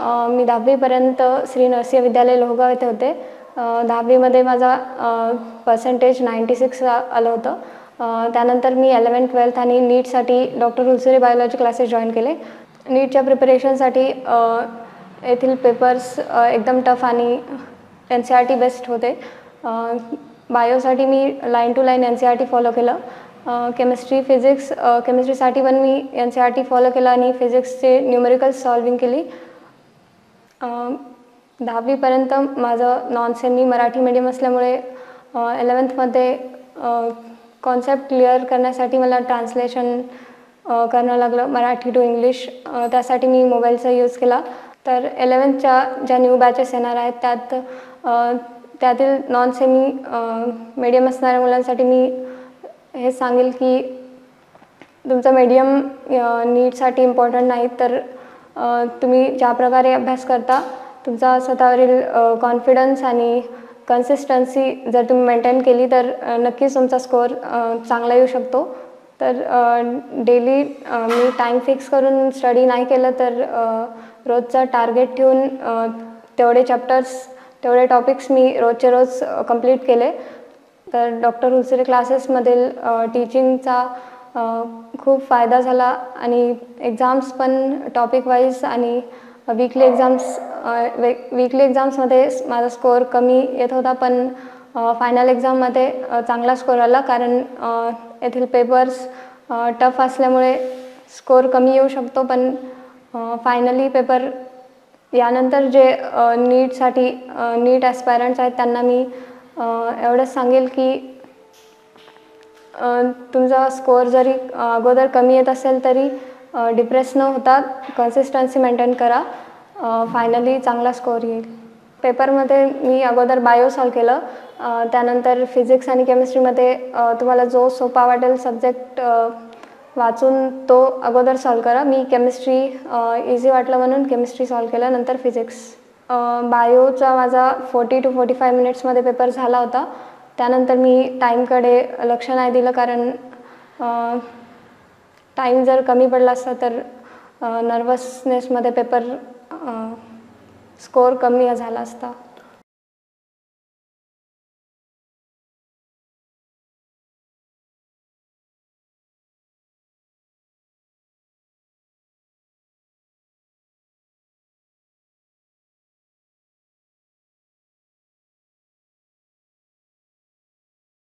मी दहावीपर्यंत श्री नरसिंह विद्यालय लोहगाव येथे होते. दहावीमध्ये माझा पर्सेंटेज नाईंटी सिक्स आलं होतं. त्यानंतर मी एलेवन ट्वेल्थ आणि नीटसाठी doctor Hulsure biology classes join केले. नीटच्या प्रिपरेशनसाठी येथील पेपर्स एकदम टफ आणि N C R T best होते. बायोसाठी मी line to line N C R T follow केलं. केमिस्ट्री फिजिक्स केमिस्ट्रीसाठी पण मी N C R T follow केलं आणि फिजिक्सचे न्यूमेरिकल्स सॉल्विंग केली. दहावीपर्यंत माझं नॉन सेमी मराठी मीडियम असल्यामुळे एलेवन्थमध्ये कॉन्सेप्ट क्लिअर करण्यासाठी मला ट्रान्सलेशन करणं लागलं. मराठी टू इंग्लिश त्यासाठी मी मोबाईलचा यूज केला. तर एलेवन्थच्या ज्या न्यू बॅचेस येणार आहेत त्यात त्यातील नॉन सेमी मीडियम असणाऱ्या मुलांसाठी मी हे सांगेल की तुमचं मीडियम नीटसाठी इम्पॉर्टंट नाही तर तुम्ही ज्या प्रकारे अभ्यास करता तुमचा स्वतःवरील कॉन्फिडन्स आणि कन्सिस्टन्सी जर तुम्ही मेंटेन केली तर नक्कीच तुमचा स्कोअर चांगला येऊ शकतो. तर डेली मी टाईम फिक्स करून स्टडी नाही केलं तर रोजचं रोजचा टार्गेट ठेवून तेवढे चॅप्टर्स तेवढे टॉपिक्स मी रोजचे रोज कंप्लीट केले. तर डॉक्टर हुलसरे क्लासेसमधील टीचिंगचा खूप फायदा झाला आणि एक्झाम्स पण टॉपिक वाईज आणि वीकली एक्झाम्स वे वीकली एक्झाम्समध्ये माझा स्कोअर कमी येत होता पण फायनल एक्झाममध्ये चांगला स्कोअर आला कारण येथील पेपर्स टफ असल्यामुळे स्कोअर कमी येऊ शकतो पण फायनली पेपर यानंतर जे नीटसाठी नीट ॲस्पायरंट्स आहेत त्यांना मी एवढंच सांगेल की तुमचा स्कोअर जरी अगोदर कमी येत असेल तरी डिप्रेस न होता कन्सिस्टन्सी मेंटेन करा. फायनली चांगला स्कोअर येईल. पेपरमध्ये मी अगोदर बायो सॉल्व केलं. त्यानंतर फिजिक्स आणि केमिस्ट्रीमध्ये तुम्हाला जो सोपा वाटेल सब्जेक्ट वाचून तो अगोदर सॉल्व करा. मी केमिस्ट्री इझी वाटलं म्हणून केमिस्ट्री सॉल्व केलं. नंतर फिजिक्स बायोचा माझा फोर्टी टू फोर्टी फाय मिनिट्समध्ये पेपर झाला होता. त्यानंतर मी टाईमकडे लक्ष नाही दिलं कारण टाईम जर कमी पडला असता तर नर्वसनेसमध्ये पेपर स्कोअर कमी झाला असता.